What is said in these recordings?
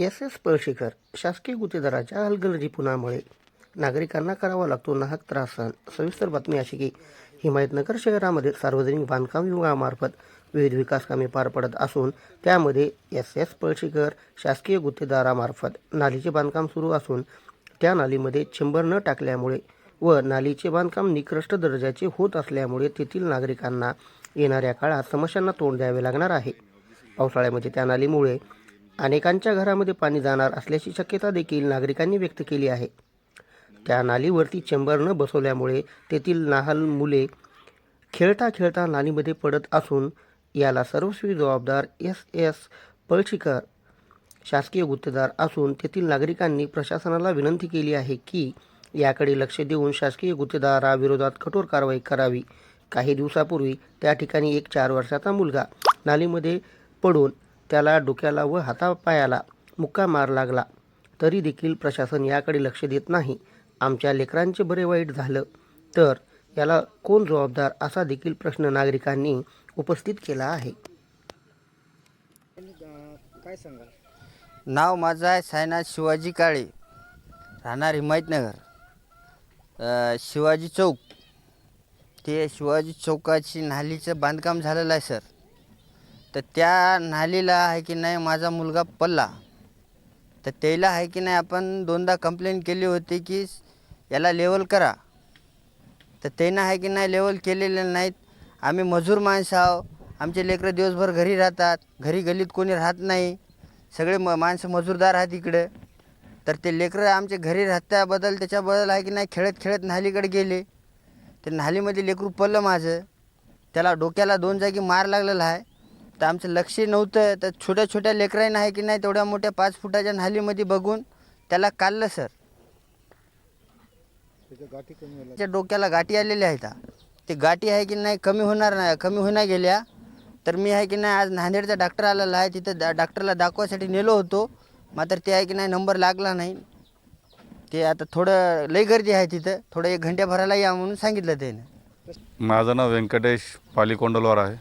S S Palshikar शासकीय गुत्तेदाराच्या हलगर्जीपणामुळे नागरिकांना करावा लागतो नाहक त्रास सहन. सविस्तर बातमी अशी की हिमायतनगर शहरामध्ये सार्वजनिक बांधकाम विभागामार्फत विविध विकास कामे पार पडत असून त्यामध्ये एस एस पळशीकर शासकीय गुत्तेदारामार्फत नालीचे बांधकाम सुरू असून त्या नालीमध्ये चेंबर न टाकल्यामुळे व नालीचे बांधकाम निकृष्ट दर्जाचे होत असल्यामुळे तेथील नागरिकांना येणाऱ्या काळात समस्यांना तोंड द्यावे लागणार आहे. पावसाळ्यामध्ये त्या नालीमुळे अनेकांच्या घरामध्ये पाणी जाणार असल्याची शक्यता देखील नागरिकांनी व्यक्त केली आहे. त्या नालीवरती चेंबर न बसवल्यामुळे तेथील नाहल मुले खेळता खेळता नालीमध्ये पडत असून याला सर्वस्वी जबाबदार एस. एस. पळशीकर शासकीय गुत्तेदार असून तेथील नागरिकांनी प्रशासनाला विनंती केली आहे की याकडे लक्ष देऊन शासकीय गुत्तेदाराविरोधात कठोर कारवाई करावी. काही दिवसापूर्वी त्या ठिकाणी एक चार वर्षाचा मुलगा नालीमध्ये पडून त्याला डोक्याला व हातापायाला मुक्का मार लागला. तरी देखील प्रशासन याकडे लक्ष देत नाही. आमच्या लेकरांचे बरे वाईट झालं. तर याला कोण जबाबदार असा देखील प्रश्न नागरिकांनी उपस्थित केला आहे. काय सांगाल? नाव माझं आहे सायनाथ शिवाजी काळे. राहणार हिमायतनगर. शिवाजी चौक. ते शिवाजी चौकाची नालीचं बांधकाम झालेलं आहे सर. तर त्या नालीला आहे की नाही माझा मुलगा पडला. तर त्याला आहे की नाही आपण दोनदा कंप्लेंट केली होती की याला लेवल करा. तर त्यानं आहे की नाही लेवल केलेले नाहीत. आम्ही मजूर माणसं आहो. आमचे लेकरं दिवसभर घरी राहतात. घरी गल्लीत कोणी राहत नाही. सगळे म माणसं मजूरदार आहेत इकडे. तर ते लेकरं आमचे घरी राहत्याबद्दल त्याच्याबद्दल आहे की नाही खेळत खेळत नालीकडे गेले. ते नालीमध्ये लेकरू पडलं माझं. त्याला डोक्याला दोन जागी मार लागलेला आहे. तर आमचं लक्ष नव्हतं. तर छोट्या छोट्या लेकरांना आहे की नाही तेवढ्या मोठ्या पाच फुटाच्या नालीमध्ये बघून त्याला काढलं सर. त्याच्या डोक्याला गाठी आलेल्या आहेत. ते गाठी आहे की नाही कमी होणार नाही कमी होणार गेल्या. तर मी आहे की नाही आज नांदेडचा डॉक्टर आलेला आहे. तिथं डा डॉक्टरला दाखवायसाठी नेलो होतो. मात्र ते आहे की नाही नंबर लागला नाही. ते आता थोडं लई गर्दी आहे तिथं. थोडं एक घंट्याभराला या म्हणून सांगितलं त्यानं. माझं नाव व्यंकटेश पालीकोंडलवार आहे.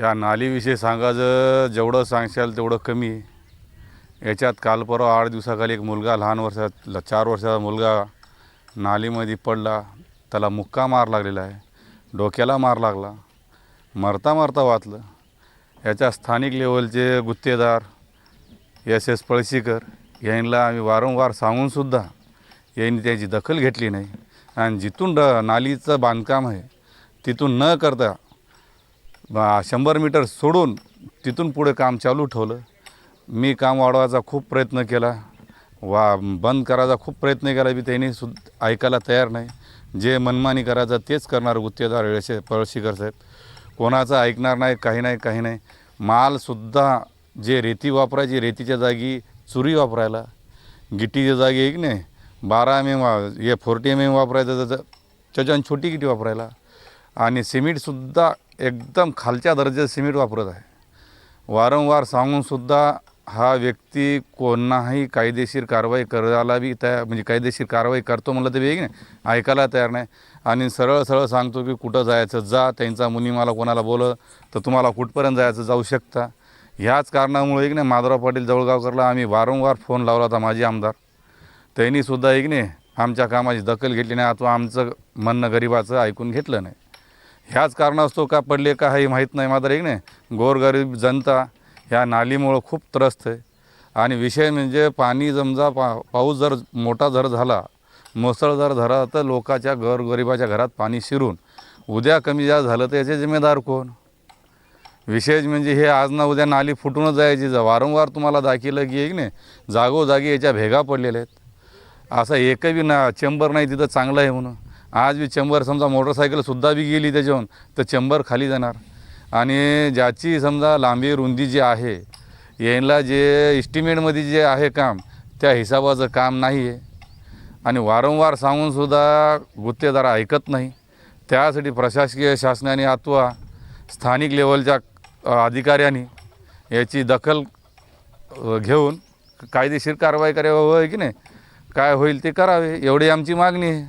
या नालीविषयी सांगायचं जेवढं सांगशाल तेवढं कमी. आहे याच्यात काल परवा आठ दिवसाखाली एक मुलगा लहान वर्षात चार वर्षाचा मुलगा नालीमध्ये पडला. त्याला मुक्का मार लागलेला आहे. डोक्याला मार लागला. मरता मरता वाचलं. याच्या स्थानिक लेवलचे गुत्तेदार एस एस पळशीकर यांना आम्ही वारंवार सांगूनसुद्धा यांनी त्याची दखल घेतली नाही. आणि जिथून ड नालीचं बांधकाम आहे तिथून न करता शंभर मीटर सोडून तिथून पुढे काम चालू ठेवलं. मी काम वाढवायचा खूप प्रयत्न केला. वा बंद करायचा खूप प्रयत्न केला बी त्यांनी सुद्धा ऐकायला तयार नाही. जे मनमानी करायचं तेच करणार गुत्तेदार असे पळशीकर साहेब. कोणाचं ऐकणार नाही काही नाही काही नाही. मालसुद्धा जे रेती वापरायची रेतीच्या जागी चुरी वापरायला गिट्टीच्या जागी एक नाही बारा एम एम वा हे फोर्टी एम एम वापरायचं त्याचं त्याच्यानं छोटी गिटी वापरायला. आणि सिमेंटसुद्धा एकदम खालच्या दर्जाचं सिमेंट वापरत आहे. वारंवार सांगूनसुद्धा हा व्यक्ती कोणाही कायदेशीर कारवाई करायला बी तयार म्हणजे कायदेशीर कारवाई करतो म्हणलं तर वेग नाही. ऐकायला तयार नाही. आणि सरळ सरळ सांगतो की कुठं जायचं जा त्यांचा मुनी मला कोणाला बोललं तर तुम्हाला कुठपर्यंत जायचं जाऊ शकता. ह्याच कारणामुळे एक नाही माधवराव पाटील जवळगावकरला आम्ही वारंवार फोन लावला होता माजी आमदार. त्यांनीसुद्धा एक नाही आमच्या कामाची दखल घेतली नाही अथवा आमचं म्हणणं गरिबाचं ऐकून घेतलं नाही. ह्याच कारणास्तव का पडले का हे माहीत नाही मात्र एक नाही गोरगरीब जनता ह्या नालीमुळं खूप त्रस्त आहे. आणि विषय म्हणजे पाणी जमजा पा पाऊस जर मोठा जर झाला मुसळधार झाला तर लोकाच्या गोरगरिबाच्या घरात पाणी शिरून उद्या कमी जास्त झालं तर याचे जिम्मेदार कोण? विशेष म्हणजे हे आज ना उद्या नाली फुटूनच जायची जा वारंवार तुम्हाला दाखिलं की एक नाही जागोजागी याच्या भेगा पडलेल्या आहेत. असं एकही ना चेंबर नाही तिथं चांगलं आहे म्हणून. आज बी चेंबर समजा मोटरसायकलसुद्धा बी गेली त्याच्याहून तर चेंबर खाली जाणार. आणि ज्याची समजा लांबी रुंदी जी आहे यांना जे इस्टिमेटमध्ये जे आहे काम त्या हिसाबाचं काम नाही आहे आणि वारंवार सांगूनसुद्धा गुत्तेदार ऐकत नाही. त्यासाठी प्रशासकीय शासनाने अथवा स्थानिक लेवलच्या अधिकाऱ्यांनी याची दखल घेऊन कायदेशीर कारवाई करावी की नाही? काय होईल ते करावे एवढी आमची मागणी आहे.